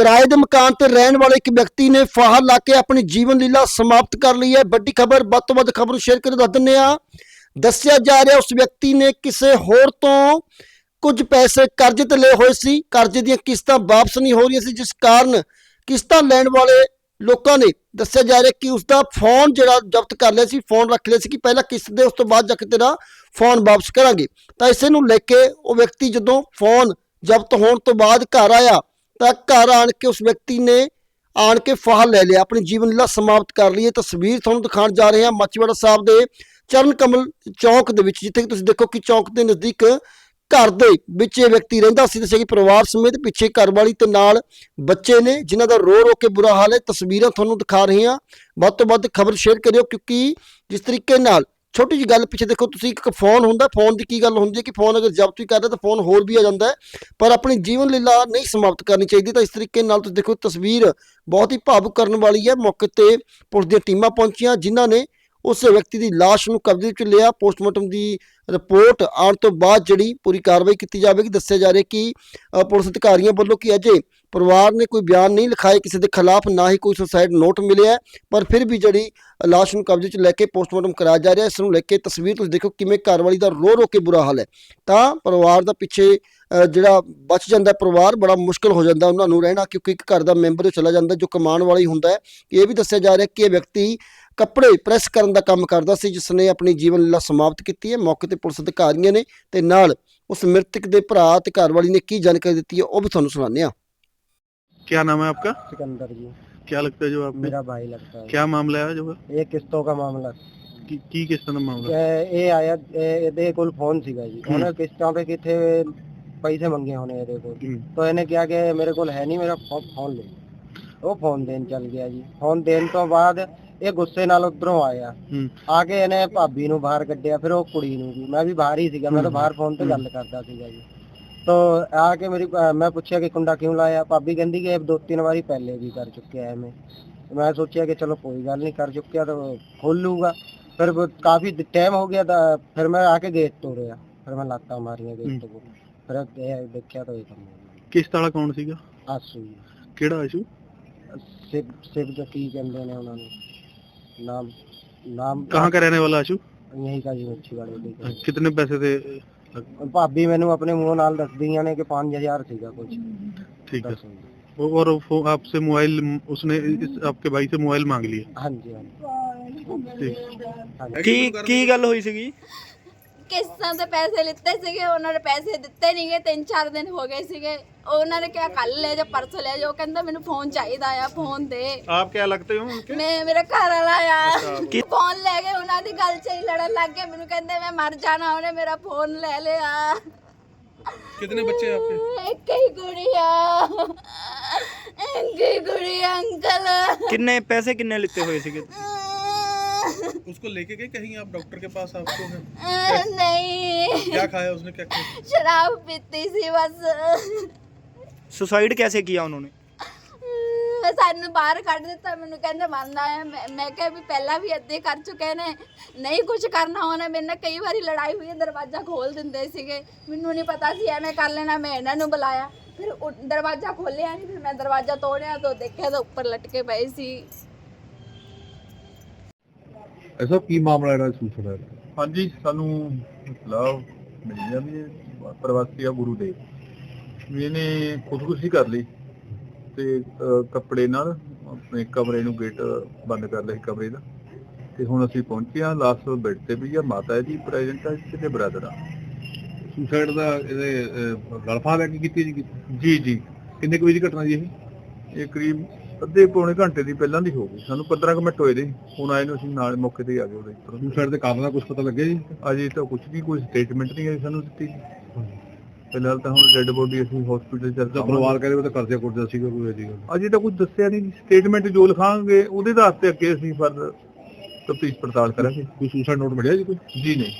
ਕਿਰਾਏ ਦੇ ਮਕਾਨ ਤੇ ਰਹਿਣ ਵਾਲੇ ਇੱਕ ਵਿਅਕਤੀ ਨੇ ਫਾਹਾ ਲਾ ਕੇ ਆਪਣੀ ਜੀਵਨ ਲੀਲਾ ਸਮਾਪਤ ਕਰ ਲਈ ਹੈ। ਵੱਡੀ ਖਬਰ, ਵੱਧ ਤੋਂ ਵੱਧ ਖਬਰ ਨੂੰ ਸ਼ੇਅਰ ਕਰ ਦੱਸ ਦਿੰਦੇ ਆ ਦੱਸਿਆ ਜਾ ਰਿਹਾ ਉਸ ਵਿਅਕਤੀ ਨੇ ਕਿਸੇ ਹੋਰ ਤੋਂ ਕੁਝ ਪੈਸੇ ਕਰਜ਼ੇ ਤੇ ਲਏ ਹੋਏ ਸੀ। ਕਰਜ਼ੇ ਦੀਆਂ ਕਿਸ਼ਤਾਂ ਵਾਪਸ ਨਹੀਂ ਹੋ ਰਹੀਆਂ ਸੀ, ਜਿਸ ਕਾਰਨ ਕਿਸ਼ਤਾਂ ਲੈਣ ਵਾਲੇ ਲੋਕਾਂ ਨੇ ਦੱਸਿਆ ਜਾ ਰਿਹਾ ਕਿ ਉਸ ਦਾ ਫੋਨ ਜਿਹੜਾ ਜ਼ਬਤ ਕਰ ਲਿਆ ਸੀ, ਫੋਨ ਰੱਖ ਲਿਆ ਸੀ ਕਿ ਪਹਿਲਾਂ ਕਿਸ਼ਤ ਦੇ ਉਸ ਤੋਂ ਬਾਅਦ ਜਾ ਕੇ ਤੇਰਾ ਫੋਨ ਵਾਪਸ ਕਰਾਂਗੇ। ਤਾਂ ਇਸੇ ਨੂੰ ਲੈ ਕੇ ਉਹ ਵਿਅਕਤੀ ਜਦੋਂ ਫੋਨ ਜ਼ਬਤ ਹੋਣ ਤੋਂ ਬਾਅਦ ਘਰ ਆਇਆ ਤਾਂ ਘਰ ਆਣ ਕੇ ਉਸ ਵਿਅਕਤੀ ਨੇ ਆਣ ਕੇ ਫਾਹ ਲੈ ਲਿਆ, ਆਪਣੀ ਜੀਵਨ ਲੀਲਾ ਸਮਾਪਤ ਕਰ ਲਈ। ਇਹ ਤਸਵੀਰ ਤੁਹਾਨੂੰ ਦਿਖਾਉਣ ਜਾ ਰਹੇ ਹਾਂ ਮੱਚੀਵਾੜਾ ਸਾਹਿਬ ਦੇ ਚਰਨ ਕਮਲ ਚੌਕ ਦੇ ਵਿੱਚ, ਜਿੱਥੇ ਕਿ ਤੁਸੀਂ ਦੇਖੋ ਕਿ ਚੌਕ ਦੇ ਨਜ਼ਦੀਕ ਘਰ ਦੇ ਵਿੱਚ ਇਹ ਵਿਅਕਤੀ ਰਹਿੰਦਾ ਸੀ ਦੱਸਿਆ ਕਿ ਪਰਿਵਾਰ ਸਮੇਤ ਪਿੱਛੇ ਘਰਵਾਲੀ ਤੇ ਨਾਲ ਬੱਚੇ ਨੇ, ਜਿਨ੍ਹਾਂ ਦਾ ਰੋ ਰੋ ਕੇ ਬੁਰਾ ਹਾਲ ਹੈ। ਤਸਵੀਰਾਂ ਤੁਹਾਨੂੰ ਦਿਖਾ ਰਹੇ ਹਾਂ। ਵੱਧ ਤੋਂ ਵੱਧ ਖਬਰ ਸ਼ੇਅਰ ਕਰਿਓ, ਕਿਉਂਕਿ ਜਿਸ ਤਰੀਕੇ ਨਾਲ ਛੋਟੀ ਜਿਹੀ ਗੱਲ ਪਿੱਛੇ ਦੇਖੋ, ਤੁਸੀਂ ਇੱਕ ਫੋਨ ਹੁੰਦਾ ਫੋਨ ਦੀ ਕੀ ਗੱਲ ਹੁੰਦੀ ਹੈ ਕਿ ਫੋਨ ਅਗਰ ਜ਼ਬਤ ਵੀ ਕਰਦਾ ਤਾਂ ਫੋਨ ਹੋਰ ਵੀ ਆ ਜਾਂਦਾ ਹੈ, ਪਰ ਆਪਣੀ ਜੀਵਨ ਲੀਲਾ ਨਹੀਂ ਸਮਾਪਤ ਕਰਨੀ ਚਾਹੀਦੀ, ਤਾਂ ਇਸ ਤਰੀਕੇ ਨਾਲ ਤੁਸੀਂ ਦੇਖੋ ਤਸਵੀਰ ਬਹੁਤ ਹੀ ਭਾਵੁਕ ਕਰਨ ਵਾਲੀ ਹੈ, ਮੌਕੇ ਤੇ ਪੁਲਿਸ ਦੀਆਂ ਟੀਮਾਂ ਪਹੁੰਚੀਆਂ, ਜਿਨ੍ਹਾਂ ਨੇ ਉਸ ਵਿਅਕਤੀ ਦੀ ਲਾਸ਼ ਨੂੰ ਕਬਜ਼ੇ ਵਿੱਚ ਲਿਆ। ਪੋਸਟਮਾਰਟਮ ਦੀ ਰਿਪੋਰਟ ਆਉਣ ਤੋਂ ਬਾਅਦ ਜਿਹੜੀ ਪੂਰੀ ਕਾਰਵਾਈ ਕੀਤੀ ਜਾਵੇਗੀ। ਦੱਸਿਆ ਜਾ ਰਿਹਾ ਕਿ ਪੁਲਿਸ ਅਧਿਕਾਰੀਆਂ ਵੱਲੋਂ ਕਿ ਅਜੇ ਪਰਿਵਾਰ ਨੇ ਕੋਈ ਬਿਆਨ ਨਹੀਂ ਲਿਖਾਏ, ਕਿਸੇ ਦੇ ਖਿਲਾਫ ਨਾ ਹੀ ਕੋਈ ਸੁਸਾਈਡ ਨੋਟ ਮਿਲਿਆ ਪਰ ਫਿਰ ਵੀ ਜਿਹੜੀ ਲਾਸ਼ ਨੂੰ ਕਬਜ਼ੇ 'ਚ ਲੈ ਕੇ ਪੋਸਟਮਾਰਟਮ ਕਰਾਇਆ ਜਾ ਰਿਹਾ ਇਸ ਨੂੰ ਲੈ ਕੇ ਤਸਵੀਰ ਤੁਸੀਂ ਦੇਖੋ ਕਿਵੇਂ ਘਰਵਾਲੀ ਦਾ ਰੋ ਰੋ ਕੇ ਬੁਰਾ ਹਾਲ ਹੈ। ਤਾਂ ਪਰਿਵਾਰ ਦਾ ਪਿੱਛੇ ਜਿਹੜਾ ਬਚ ਜਾਂਦਾ ਪਰਿਵਾਰ, ਬੜਾ ਮੁਸ਼ਕਲ ਹੋ ਜਾਂਦਾ ਉਹਨਾਂ ਨੂੰ ਰਹਿਣਾ, ਕਿਉਂਕਿ ਇੱਕ ਘਰ ਦਾ ਮੈਂਬਰ ਚਲਾ ਜਾਂਦਾ, ਜੋ ਕਮਾਉਣ ਵਾਲਾ ਹੀ ਹੁੰਦਾ ਹੈ। ਇਹ ਵੀ ਦੱਸਿਆ ਜਾ ਰਿਹਾ ਕਿ ਇਹ ਵਿਅਕਤੀ ਕੱਪੜੇ ਪ੍ਰੈਸ ਕਰਨ ਦਾ ਕੰਮ ਕਰਦਾ ਸੀ ਜਿਸ ਨੇ ਆਪਣੀ ਜੀਵਨ ਲੀਲਾ ਸਮਾਪਤ ਕੀਤੀ ਹੈ ਮੌਕੇ ਤੇ ਪੁਲਿਸ ਅਧਿਕਾਰੀਆਂ ਨੇ ਤੇ ਨਾਲ ਉਸ ਮ੍ਰਿਤਕ ਦੇ ਭਰਾ ਤੇ ਘਰਵਾਲੀ ਨੇ ਕੀ ਜਾਣਕਾਰੀ ਦਿੱਤੀ ਹੈ ਉਹ ਵੀ ਤੁਹਾਨੂੰ ਸੁਣਾਉਂਦੇ ਹਾਂ क्या नाम है आपका सिकंदर जी क्या लगता है जो आप मेरा भाई लगता है क्या मामला है जो ਇਹ ਕਿਸ਼ਤੋਂ ਦਾ ਮਾਮਲਾ की, की किस तरह मामला ਇਹ ਇਹ ਆਇਆ ਇਹ- ਇਹਦੇ ਕੋਲ ਫੋਨ ਸੀਗਾ ਜੀ ਹੂੰ। ਉਹਨੇ ਕਿਸ਼ਤਾਂ ਤੇ ਕਿੱਥੇ ਪੈਸੇ ਮੰਗੇ ਹੋਣੇ ਇਹਦੇ ਕੋਲ हम्म, ਤਾਂ ਇਹਨੇ ਕਿਹਾ ਕਿ ਮੇਰੇ ਕੋਲ ਹੈ ਨਹੀਂ ਮੇਰਾ ਫੋ- ਫੋਨ ਲੈ ਉਹ ਫੋਨ ਦੇਣ ਚੱਲ ਗਿਆ ਜੀ। ਫੋਨ ਦੇਣ ਤੋਂ ਬਾਅਦ ਇਹ ਗੁੱਸੇ ਨਾਲ ਉਧਰੋਂ ਆਇਆ। ਹੂੰ। ਆ ਕੇ ਇਹਨੇ ਭਾਬੀ ਨੂੰ ਬਾਹਰ ਕੱਢਿਆ ਫਿਰ ਉਹ ਕੁੜੀ ਨੂੰ ਵੀ। ਮੈਂ ਵੀ ਬਾਹਰ ਹੀ ਸੀਗਾ ਮੈਂ ਤਾਂ। ਬਾਹਰ ਫੋਨ ਤੇ। ਗੱਲ ਕਰਦਾ ਸੀਗਾ ਜੀ। ਤੋ ਆ ਕੇ ਮੇਰੀ ਮੈਂ ਪੁੱਛਿਆ ਕਿ ਕੁੰਡਾ ਕਿਉਂ ਲਾਇਆ? ਭਾਬੀ ਕਹਿੰਦੀ ਕਿ ਇਹ ਦੋ ਤਿੰਨ ਵਾਰੀ ਪਹਿਲੇ ਵੀ ਕਰ ਚੁੱਕਿਆ ਹੈ ਮੈਂ ਮੈਂ ਸੋਚਿਆ ਕਿ ਚਲੋ ਕੋਈ ਗੱਲ ਨਹੀਂ ਕਰ ਚੁੱਕਿਆ ਤਾਂ ਖੋਲ ਲੂਗਾ ਫਿਰ ਕਾਫੀ ਟਾਈਮ ਹੋ ਗਿਆ ਤਾਂ ਫਿਰ ਮੈਂ ਆ ਕੇ ਗੇਟ ਤੋੜਿਆ। ਫਿਰ ਮੈਂ ਲਾਤਾਂ ਮਾਰੀਆਂ ਗੇਟ ਤੋਂ। ਫਿਰ ਇਹ ਦੇਖਿਆ ਤਾਂ ਇਹ ਕੰਮ। ਕਿਸ ਵਾਲਾ ਕੌਣ ਸੀਗਾ? ਆਸੂ ਕਿਹੜਾ ਆਸ਼ੂ? ਸਿਵ ਸਿਵ ਦਾ ਕੀ ਕਹਿੰਦੇ ਨੇ ਉਹਨਾਂ ਨੂੰ ਨਾਮ ਨਾਮ कहाँ का रहने वाला आशू ਯਹੀ ਕਾ ਜੀ ਮੱਛੀ ਵਾਲੇ ਦੇ ਕੋਲ। कितने पैसे थे ਭਾਬੀ ਮੈਨੂੰ ਆਪਣੇ ਮੂੰਹ ਨਾਲ ਦੱਸਦੀਆਂ ਨੇ ਕਿ 5000 ਸੀਗਾ ਕੁਝ ठीक है वो- और वो आपसे मोबाइल उसने इस आपके भाई से मोबाइल मांग लिया ਹਾਂਜੀ ਹਾਂਜੀ ठीक ਹਾਂਜੀ ਕੀ ਕੀ ਗੱਲ ਹੋਈ ਸੀਗੀ ਕਿਸ਼ਤਾਂ ਦੇ ਪੈਸੇ ਲਿੱਤੇ ਸੀਗੇ ਉਹਨਾਂ ਨੇ ਪੈਸੇ ਦਿੱਤੇ ਨਹੀਂਗੇ ਤਿੰਨ ਚਾਰ ਦਿਨ ਹੋ ਗਏ ਸੀਗੇ ਉਹਨਾਂ ਨੇ ਕਿਹਾ ਕੱਲ ਲੈ ਜਾ ਪਰਸੋਂ ਲੈ ਜਾ ਕਹਿੰਦਾ ਮੈਨੂੰ ਫੋਨ ਚਾਹੀਦਾ ਆ ਫੋਨ ਦੇ आप क्या लगते हो उनके ਮੈਂ ਮੇਰਾ ਘਰ ਵਾਲਾ ਆ ਫੋਨ ਲੈ ਕੇ ਉਹਨਾਂ ਦੀ ਗੱਲ 'ਚ ਹੀ ਲੜਨ ਲੱਗ ਗਏ ਮੈਨੂੰ ਕਹਿੰਦੇ ਮੈਂ ਮਰ ਜਾਣਾ ਉਹਨੇ ਮੇਰਾ ਫੋਨ ਲੈ ਲਿਆ कितने बच्चे हैं आपके ਇੱਕ ਹੀ ਕੁੜੀ ਆ ਇੱਕ ਹੀ ਕੁੜੀ ਆ, ਅੰਕਲ ਕਿੰਨੇ ਪੈਸੇ ਕਿੰਨੇ ਲਿੱਤੇ ਹੋਏ ਸੀਗੇ उसको लेके गए कहीं आप डॉक्टर के पास आपको है? ਨਹੀਂ क्या खाया उसने क्या खाया ਸ਼ਰਾਬ ਪੀਤੀ ਸੀ ਬਸ ਸੁਸਾਈਡ कैसे किया उन्होंने ਮੈਂ ਸਾਨੂੰ ਬਾਹਰ ਕੱਢ ਦਿੱਤਾ ਮੈਨੂੰ ਕਹਿੰਦੇ ਮਰਨਾ ਹੈ ਮੈਂ ਮੈਂ ਕਿਹਾ ਵੀ ਪਹਿਲਾਂ ਵੀ ਅੱਧੇ ਕਰ ਚੁੱਕੇ ਨੇ ਨਹੀਂ ਕੁਝ ਕਰਨਾ ਹੋਣਾ ਮੇਰੇ ਨਾਲ ਕਈ ਵਾਰੀ ਲੜਾਈ ਹੋਈ ਹੈ ਦਰਵਾਜ਼ਾ ਖੋਲ ਦਿੰਦੇ ਸੀਗੇ ਮੈਨੂੰ ਨਹੀਂ ਪਤਾ ਸੀ ਐਵੇਂ ਕਰ ਲੈਣਾ ਮੈਂ ਇਹਨਾਂ ਨੂੰ ਬੁਲਾਇਆ ਫਿਰ ਉਹ ਦਰਵਾਜ਼ਾ ਖੋਲਿਆ ਨਹੀਂ ਫਿਰ ਮੈਂ ਦਰਵਾਜ਼ਾ ਤੋੜਿਆ ਤਾਂ ਦੇਖਿਆ ਤਾਂ ਉੱਪਰ ਲਟਕੇ ਪਏ ਸੀ ਐਸਾ ਕੀ ਮਾਮਲਾ ਜਿਹੜਾ ਸੂਚਨਾ ਹੈ ਹਾਂਜੀ ਸਾਨੂੰ ਇਤਲਾਹ ਮਿਲੀ ਆ ਵੀ ਪ੍ਰਵਾਸੀ ਆ ਗੁਰੂ ਦੇ। ਵੀ ਇਹਨੇ ਖੁਦਕੁਸ਼ੀ ਕਰ ਲਈ ਤੇ ਅਹ, ਕੱਪੜੇ ਨਾਲ ਆਪਣੇ ਕਮਰੇ ਨੂੰ ਗੇਟ ਬੰਦ ਕਰ ਲਿਆ ਸੀ ਕਮਰੇ ਦਾ। ਤੇ ਹੁਣ ਅਸੀਂ ਪਹੁੰਚੇ ਆ ਲਾਸਟ ਬੈੱਡ ਤੇ ਵੀ ਆ ਮਾਤਾ ਜੀ ਪ੍ਰੈਜ਼ੈਂਟ ਆ ਤੇ ਬ੍ਰਦਰ ਆ। ਸੁਸਾਈਡ ਦਾ ਇਹਦੇ ਗਲਫਾ ਲੈ ਕੇ ਕੀਤੀ ਜੀ? ਜੀ ਜੀ। ਕਿੰਨੇ ਕੁ ਵਜੇ ਦੀ ਘਟਨਾ ਜੀ ਇਹ? ਇਹ ਕਰੀਬ ਅੱਧੇ ਪੌਣੇ ਘੰਟੇ ਦੀ ਪਹਿਲਾਂ ਦੀ ਹੋ ਗਈ। ਸਾਨੂੰ 15 ਕੁ ਮਿੰਟ ਹੋਏ ਦੇ। ਹੁਣ ਆਏ ਨੂੰ ਅਸੀਂ ਨਾਲ ਮੌਕੇ ਤੇ ਹੀ ਆ ਗਏ ਉਹਦੇ ਉੱਪਰ ਸੁਸਾਈਡ ਦੇ ਕਾਰਨ ਦਾ ਕੁਝ ਪਤਾ ਲੱਗਿਆ ਜੀ? ਅਜੇ ਤਾਂ ਕੁਝ ਵੀ ਕੋਈ ਸਟੇਟਮੈਂਟ ਨਹੀਂ ਆਈ ਸਾਨੂੰ ਦਿੱਤੀ। ਫਿਲਹਾਲ ਤਾਂ ਹੁਣ ਡੈੱਡ ਬੋਡੀ ਅਸੀਂ ਹਸਪੀਟਲ ਚੱਲ ਤਾਂ ਪਰਿਵਾਰ ਕਹਿੰਦੇ ਉਹ ਤਾਂ ਕਰਜ਼ਾ ਕੁਰਜ਼ਾ ਸੀਗਾ ਕੋਈ ਗੱਲ? ਅਜੇ ਤਾਂ ਕੁਝ ਦੱਸਿਆ ਨਹੀਂ। ਸਟੇਟਮੈਂਟ ਜੋ ਲਿਖਾਂਗੇ ਉਹਦੇ ਆਧਾਰ ਤੇ ਅੱਗੇ ਅਸੀਂ ਫਰ ਤਫਤੀਸ਼ ਪੜਤਾਲ ਕਰਾਂਗੇ। ਕੋਈ ਸੁਸਾਈਡ ਨੋਟ ਮਿਲਿਆ ਜੀ ਕੋਈ? ਜੀ ਨਹੀਂ।